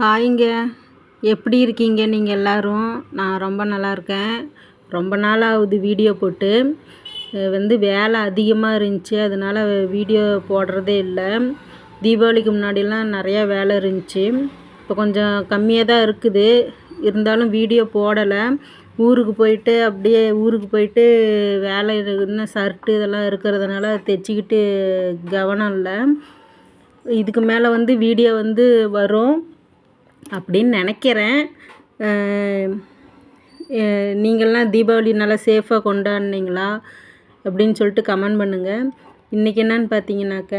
ஹாய்ங்க. எப்படி இருக்கீங்க நீங்கள் எல்லோரும்? நான் ரொம்ப நல்லா இருக்கேன். ரொம்ப நாள் ஆகுது வீடியோ போட்டு. வந்து வேலை அதிகமாக இருந்துச்சு. அதனால் வீடியோ போடுறதே இல்லை. தீபாவளிக்கு முன்னாடிலாம் நிறையா வேலை இருந்துச்சு. இப்போ கொஞ்சம் கம்மியாக தான் இருக்குது. இருந்தாலும் வீடியோ போடலை. ஊருக்கு போயிட்டு அப்படியே ஊருக்கு போயிட்டு வேலை இன்னும் ஷர்ட்டு இதெல்லாம் இருக்கிறதுனால தைச்சிக்கிட்டு கவனம் இல்லை. இதுக்கு மேலே வந்து வீடியோ வந்து வரும். அப்படின்னு நினைக்கிறேன். நீங்கள்லாம் தீபாவளி நல்லா சேஃபாக கொண்டாடினீங்களா? அப்படின்னு சொல்லிட்டு கமெண்ட் பண்ணுங்கள் இன்றைக்கி என்னன்னு பார்த்தீங்கன்னாக்க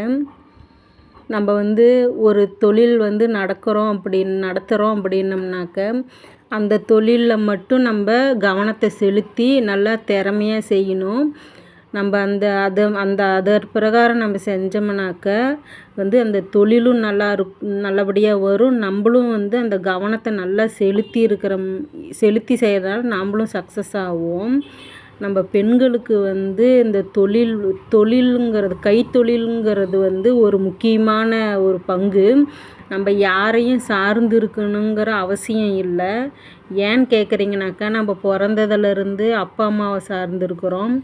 நம்ம வந்து ஒரு தொழில் வந்து நடக்கிறோம் அப்படின்னு நடத்துகிறோம் அப்படின்னம்னாக்க அந்த தொழிலில் மட்டும் நம்ம கவனத்தை செலுத்தி நல்லா திறமையாக செய்யணும். நம்ம அந்த அதை அந்த அதர் பிரகாரம் நம்ம செஞ்சோம்னாக்க வந்து அந்த தொழிலும் நல்லா இருக் நல்லபடியாக வரும். நம்மளும் வந்து அந்த கவனத்தை நல்லா செலுத்தி இருக்கிற செலுத்தி செய்கிறதால நம்மளும் சக்ஸஸ் ஆவோம். நம்ம பெண்களுக்கு வந்து இந்த தொழில் தொழிலுங்கிறது கைத்தொழிலுங்கிறது வந்து ஒரு முக்கியமான ஒரு பங்கு. நம்ம யாரையும் சார்ந்து இருக்கணுங்கிற அவசியம் இல்லை. ஏன்னு கேட்குறீங்கனாக்கா நம்ம பிறந்ததுலேருந்து அப்பா அம்மாவை சார்ந்திருக்கிறோம்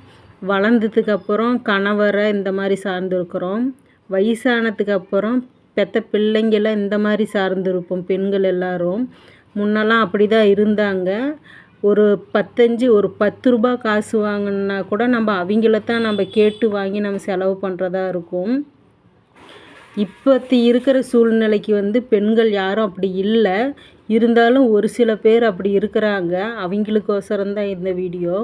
வளர்ந்ததுக்கப்புறம் கணவரை இந்த மாதிரி சார்ந்திருக்கிறோம். வயசானதுக்கு அப்புறம் பெற்ற பிள்ளைங்களை இந்த மாதிரி சார்ந்திருப்போம் பெண்கள் எல்லோரும். முன்னெல்லாம் அப்படி தான் இருந்தாங்க. ஒரு பத்தஞ்சு ஒரு பத்து ரூபா காசு வாங்கினா கூட நம்ம அவங்கள தான் நம்ம கேட்டு வாங்கி நம்ம செலவு பண்ணுறதா இருக்கும். இப்போத்தி இருக்கிற சூழ்நிலைக்கு வந்து பெண்கள் யாரும் அப்படி இல்லை. இருந்தாலும் ஒரு சில பேர் அப்படி இருக்கிறாங்க. அவங்களுக்கோசரம் தான் இந்த வீடியோ.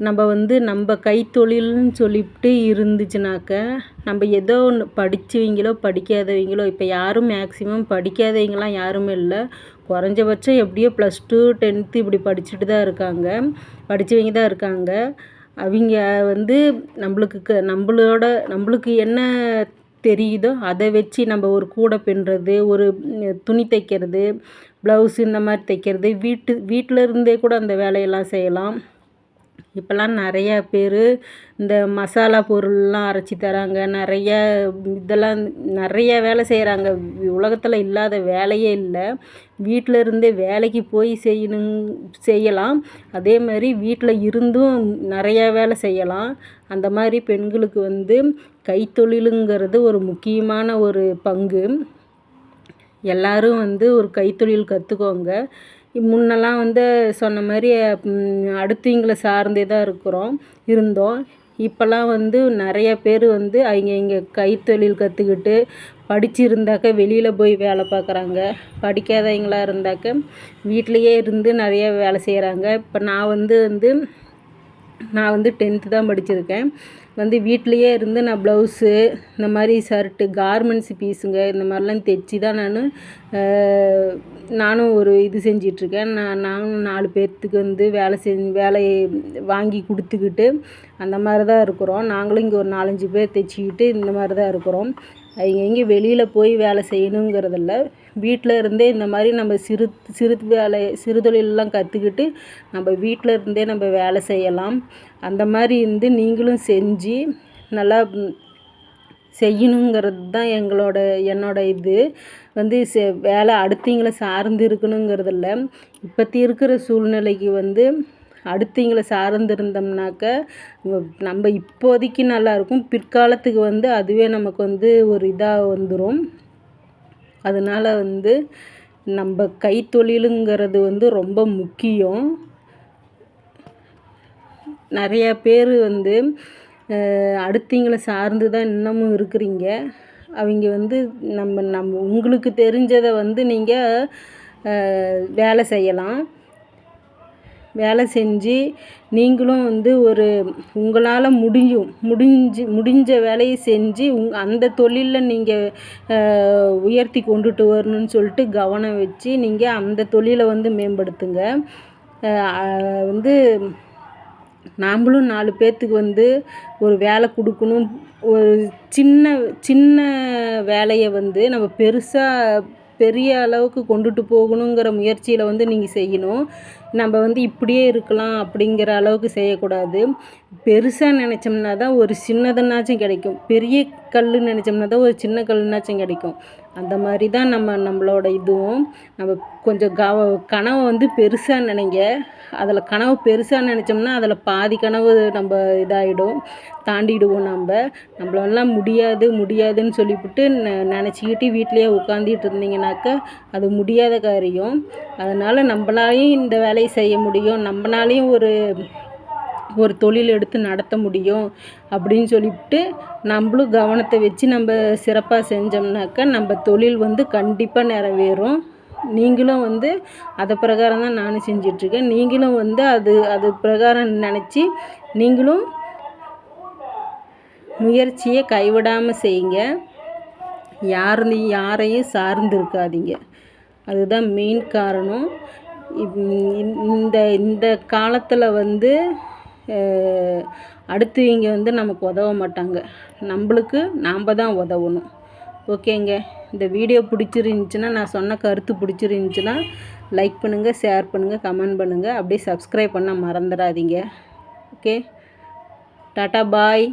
நம்ம வந்து நம்ம கைத்தொழில்னு சொல்லிவிட்டு இருந்துச்சுனாக்க நம்ம ஏதோ ஒன்று படித்தவங்களோ படிக்காதவங்களோ இப்போ யாரும் மேக்ஸிமம் படிக்காதவங்களாம் யாரும் இல்லை. குறைஞ்சபட்சம் எப்படியோ ப்ளஸ் டூ டென்த்து இப்படி படிச்சுட்டு தான் இருக்காங்க. படித்தவங்க தான் இருக்காங்க. அவங்க வந்து நம்மளுக்கு க நம்மளோட நம்மளுக்கு என்ன தெரியுதோ அதை வச்சு நம்ம ஒரு கூடை பின்னுறது ஒரு துணி தைக்கிறது ப்ளவுஸ் இந்த மாதிரி தைக்கிறது வீட்டு வீட்டில் இருந்தே கூட அந்த வேலையெல்லாம் செய்யலாம். இப்போல்லாம் நிறையா பேர் இந்த மசாலா பொருள்லாம் அரைச்சி தராங்க. நிறைய இதெல்லாம் நிறைய வேலை செய்கிறாங்க உலகத்தில் இல்லாத வேலையே இல்லை. வீட்டில் இருந்தே வேலைக்கு போய் செய்யணும் செய்யலாம். அதே மாதிரி வீட்டில் இருந்தும் நிறையா வேலை செய்யலாம். அந்த மாதிரி பெண்களுக்கு வந்து கைத்தொழிலுங்கிறது ஒரு முக்கியமான ஒரு பங்கு. எல்லோரும் வந்து ஒரு கைத்தொழில் கற்றுக்கோங்க முன்னெல்லாம் வந்து சொன்ன மாதிரி அடுத்தவங்கள சார்ந்தே தான் இருக்கிறோம் இருந்தோம். இப்போல்லாம் வந்து நிறைய பேர் வந்து அவங்க இங்கே கைத்தொழில் கற்றுக்கிட்டு படிச்சிருந்தாக்க வெளியில் போய் வேலை பார்க்குறாங்க. படிக்காதவங்களா இருந்தாக்க வீட்டிலையே இருந்து நிறைய வேலை செய்கிறாங்க இப்போ நான் வந்து வந்து நான் வந்து டென்த்து தான் படிச்சிருக்கேன். வந்து வீட்லேயே இருந்து நான் ப்ளவுஸு இந்த மாதிரி ஷர்ட்டு கார்மெண்ட்ஸ் பீஸுங்க இந்த மாதிரிலாம் தைச்சி தான் நான் நானும் ஒரு இது செஞ்சிகிட்ருக்கேன் நான் நானும் நாலு பேர்த்துக்கு வந்து வேலை செஞ்சு வேலையை வாங்கி கொடுத்துக்கிட்டு அந்த மாதிரி தான் இருக்கிறோம். நாங்களும் இங்கே ஒரு நாலஞ்சு பேர் தைச்சிக்கிட்டு இந்த மாதிரி தான் இருக்கிறோம். அவங்க எங்கேயும் வெளியில் போய் வேலை செய்யணுங்கிறதில்ல. வீட்டில் இருந்தே இந்த மாதிரி நம்ம சிறு சிறு வேலை சிறு தொழிலெலாம் கற்றுக்கிட்டு நம்ம வீட்டில் இருந்தே நம்ம வேலை செய்யலாம். அந்த மாதிரி இருந்து நீங்களும் செஞ்சு நல்லா செய்யணுங்கிறது தான் எங்களோட என்னோட இது. வந்து செ வேலை அடுத்தவங்கள சார்ந்து இருக்கணுங்கிறது இல்லை இப்போத்தி இருக்கிற சூழ்நிலைக்கு வந்து அடுத்தவங்கள சார்ந்து இருந்தோம்னாக்க நம்ம இப்போதைக்கு நல்லாயிருக்கும் பிற்காலத்துக்கு வந்து அதுவே நமக்கு வந்து ஒரு இதாக வந்துடும் அதனால் வந்து நம்ம கைத்தொழிலுங்கிறது வந்து ரொம்ப முக்கியம். நிறையா பேர் வந்து அடுத்தவங்கள சார்ந்து தான் இன்னமும் இருக்கிறீங்க. அவங்க வந்து நம்ம நம்ம உங்களுக்கு தெரிஞ்சதை வந்து நீங்கள் வேலை செய்யலாம். வேலை செஞ்சு நீங்களும் வந்து ஒரு உங்களால் முடியும் முடிஞ்சு முடிஞ்ச வேலையை செஞ்சு உங் அந்த தொழிலில் நீங்கள் உயர்த்தி கொண்டுட்டு வரணும்னு சொல்லிட்டு கவனம் வச்சு நீங்கள் அந்த தொழிலை வந்து மேம்படுத்துங்க. வந்து நாம்மளும் நாலு பேர்த்துக்கு வந்து ஒரு வேலை கொடுக்கணும். ஒரு சின்ன சின்ன வேலையை வந்து நம்ம பெருசாக பெரிய அளவுக்கு கொண்டுட்டு போகணுங்கிற முயற்சியில் வந்து நீங்கள் செய்யணும். நம்ம வந்து இப்படியே இருக்கலாம் அப்படிங்கிற அளவுக்கு செய்யக்கூடாது. பெருசாக நினச்சோம்னா தான் ஒரு சின்னதுனாச்சும் கிடைக்கும். பெரிய கல் நினச்சோம்னா தான் ஒரு சின்ன கல்லுனாச்சும் கிடைக்கும். அந்த மாதிரி தான் நம்ம நம்மளோட இதுவும். நம்ம கொஞ்சம் கவ கனவை வந்து பெருசாக நினைங்க. அதில் கனவு பெருசாக நினச்சோம்னா அதில் பாதி கனவு நம்ம இதாகிடும் தாண்டிடுவோம் நம்ம நம்மளாலாம் முடியாது முடியாதுன்னு சொல்லிவிட்டு நெ நினச்சிக்கிட்டு வீட்லேயே உட்காந்துட்டு இருந்தீங்கனாக்கா அது முடியாத காரியம். அதனால் நம்மளாலையும் இந்த வேலையை செய்ய முடியும். நம்மளாலையும் ஒரு ஒரு தொழில் எடுத்து நடத்த முடியும் அப்படின்னு சொல்லிவிட்டு நம்மளும் கவனத்தை வச்சு நம்ம சிறப்பாக செஞ்சோம்னாக்கா நம்ம தொழில் வந்து கண்டிப்பாக நிறைவேறும். நீங்களும் வந்து அதை பிரகாரம் தான் நானும் செஞ்சிட்ருக்கேன். நீங்களும் வந்து அது அது பிரகாரம் நினச்சி நீங்களும் முயற்சியை கைவிடாமல் செய்யுங்க. யார் யாரையும் சார்ந்து இருக்காதீங்க. அதுதான் மெயின் காரணம். இந்த இந்த காலத்தில் வந்து அடுத்து இங்கே வந்து நமக்கு உதவ மாட்டாங்க. நம்மளுக்கு நாம் தான் உதவணும். ஓகேங்க? இந்த வீடியோ பிடிச்சிருந்துச்சின்னா நான் சொன்ன கருத்து பிடிச்சிருந்துச்சின்னா லைக் பண்ணுங்கள் ஷேர் பண்ணுங்கள் கமெண்ட் பண்ணுங்கள் அப்படியே சப்ஸ்கிரைப் பண்ண மறந்துடாதீங்க. ஓகே? டாட்டா பாய்